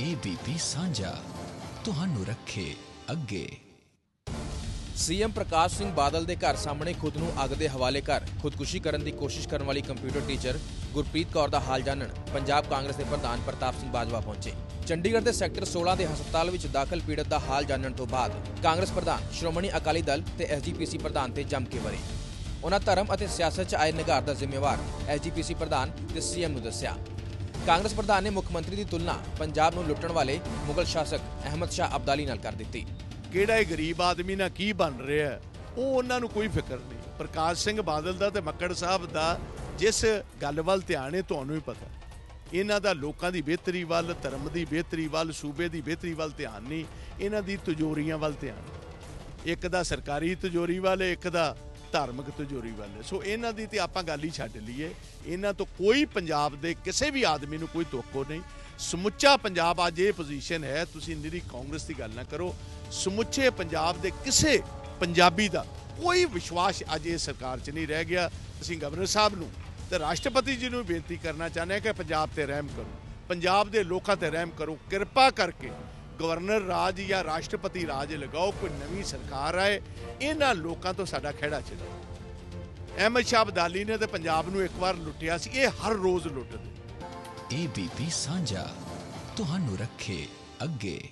ABP ਸਾਂਝਾ, ਤੁਹਾਨੂੰ ਰੱਖੇ ਅੱਗੇ। ਸੀਐਮ ਪ੍ਰਕਾਸ਼ ਸਿੰਘ ਬਾਦਲ ਦੇ ਘਰ ਸਾਹਮਣੇ ਖੁਦ ਨੂੰ ਅੱਗ ਦੇ ਹਵਾਲੇ ਕਰ ਖੁਦਕੁਸ਼ੀ ਕਰਨ ਦੀ ਕੋਸ਼ਿਸ਼ ਕਰਨ ਵਾਲੀ ਕੰਪਿਊਟਰ ਟੀਚਰ ਗੁਰਪ੍ਰੀਤ ਕੌਰ ਦਾ ਹਾਲ ਜਾਣਨ ਪੰਜਾਬ ਕਾਂਗਰਸ ਦੇ ਪ੍ਰਧਾਨ ਪ੍ਰਤਾਪ ਸਿੰਘ ਬਾਜਵਾ ਪਹੁੰਚੇ। ਚੰਡੀਗੜ੍ਹ ਦੇ ਸੈਕਟਰ 16 ਦੇ ਹਸਪਤਾਲ ਵਿੱਚ ਦਾਖਲ ਪੀੜਤ ਦਾ ਹਾਲ ਜਾਣਨ ਤੋਂ ਬਾਅਦ ਕਾਂਗਰਸ ਪ੍ਰਧਾਨ ਸ਼੍ਰੋਮਣੀ ਅਕਾਲੀ ਦਲ ਤੇ ਐਸਜੀਪੀਸੀ ਪ੍ਰਧਾਨ ਤੇ ਜੰਮ ਕੇ ਵਰੇ। ਉਹਨਾਂ ਧਰਮ ਅਤੇ ਸਿਆਸਤ 'ਚ ਆਏ ਨਿਗਾਰ ਦਾ ਜ਼ਿੰਮੇਵਾਰ ਐਸਜੀਪੀਸੀ ਪ੍ਰਧਾਨ ਤੇ ਸੀਐਮ ਨੂੰ ਦੱਸਿਆ। ਕਾਂਗਰਸ ਪ੍ਰਧਾਨ ਨੇ ਮੁੱਖ ਮੰਤਰੀ ਦੀ ਤੁਲਨਾ ਪੰਜਾਬ ਨੂੰ ਲੁੱਟਣ ਵਾਲੇ ਮੁਗਲ ਸ਼ਾਸਕ ਅਹਿਮਦ ਸ਼ਾਹ ਅਬਦਾਲੀ ਨਾਲ ਕਰ ਦਿੱਤੀ। ਕਿਹੜਾ ਇਹ ਗਰੀਬ ਆਦਮੀ ਨਾਲ ਕੀ ਬਣ ਰਿਹਾ ਹੈ, ਉਹ ਉਹਨਾਂ ਨੂੰ ਕੋਈ ਫਿਕਰ ਨਹੀਂ। ਪ੍ਰਕਾਸ਼ ਸਿੰਘ ਬਾਦਲ ਦਾ ਤੇ ਮੱਕੜ ਸਾਹਿਬ ਦਾ ਜਿਸ ਗੱਲ ਵੱਲ ਧਿਆਨ ਹੈ ਤੁਹਾਨੂੰ ਹੀ ਪਤਾ। ਇਹਨਾਂ ਦਾ ਲੋਕਾਂ ਦੀ ਬਿਹਤਰੀ ਵੱਲ ਧਰਮ ਦੀ ਬਿਹਤਰੀ ਵੱਲ ਸੂਬੇ ਦੀ ਬਿਹਤਰੀ ਵੱਲ ਧਿਆਨ ਨਹੀਂ। ਇਹਨਾਂ ਦੀ ਤਜੋਰੀਆਂ ਵੱਲ ਧਿਆਨ। ਇੱਕ ਦਾ ਸਰਕਾਰੀ ਤਜੋਰੀ ਵੱਲ ਇੱਕ ਦਾ ਧਾਰਮਿਕ ਤਿਜੋਰੀ ਵੱਲ। ਸੋ ਇਹਨਾਂ ਦੀ ਤੇ ਆਪਾਂ ਗੱਲ ਹੀ ਛੱਡ ਲਈਏ। ਇਹਨਾਂ ਤੋਂ ਕੋਈ ਪੰਜਾਬ ਦੇ ਕਿਸੇ ਵੀ ਆਦਮੀ ਨੂੰ ਕੋਈ ਤੋਕੋ ਨਹੀਂ। ਸਮੁੱਚਾ ਪੰਜਾਬ ਅੱਜ ਇਹ ਪੋਜੀਸ਼ਨ ਹੈ, ਤੁਸੀਂ ਨਿਰੀ ਕਾਂਗਰਸ ਦੀ ਗੱਲ ਨਾ ਕਰੋ। ਸਮੁੱਚੇ ਪੰਜਾਬ ਦੇ ਕਿਸੇ ਪੰਜਾਬੀ ਦਾ ਕੋਈ ਵਿਸ਼ਵਾਸ ਅੱਜ ਇਹ ਸਰਕਾਰ 'ਚ ਨਹੀਂ ਰਹਿ ਗਿਆ। ਅਸੀਂ ਗਵਰਨਰ ਸਾਹਿਬ ਨੂੰ ਤੇ ਰਾਸ਼ਟਰਪਤੀ ਜੀ ਨੂੰ ਬੇਨਤੀ ਕਰਨਾ ਚਾਹੁੰਦੇ ਹਾਂ ਕਿ ਪੰਜਾਬ ਤੇ ਰਹਿਮ ਕਰੋ। ਪੰਜਾਬ ਦੇ ਲੋਕਾਂ ਤੇ ਰਹਿਮ ਕਰੋ। ਕਿਰਪਾ ਕਰਕੇ ਗਵਰਨਰ ਰਾਜ ਜਾਂ ਰਾਸ਼ਟਰਪਤੀ ਰਾਜ ਲਗਾਓ, ਕੋਈ ਨਵੀਂ ਸਰਕਾਰ ਆਏ, ਇਹਨਾਂ ਲੋਕਾਂ ਤੋਂ ਸਾਡਾ ਖਹਿੜਾ ਛਡਾਓ ਅਹਿਮਦ ਸ਼ਾਹ ਅਬਦਾਲੀ ਨੇ ਤੇ ਪੰਜਾਬ ਨੂੰ ਇੱਕ ਵਾਰ ਲੁੱਟਿਆ ਸੀ, ਇਹ ਹਰ ਰੋਜ਼ ਲੁੱਟਦੇ। ABP ਸਾਂਝਾ, ਤੁਹਾਨੂੰ ਰੱਖੇ ਅੱਗੇ।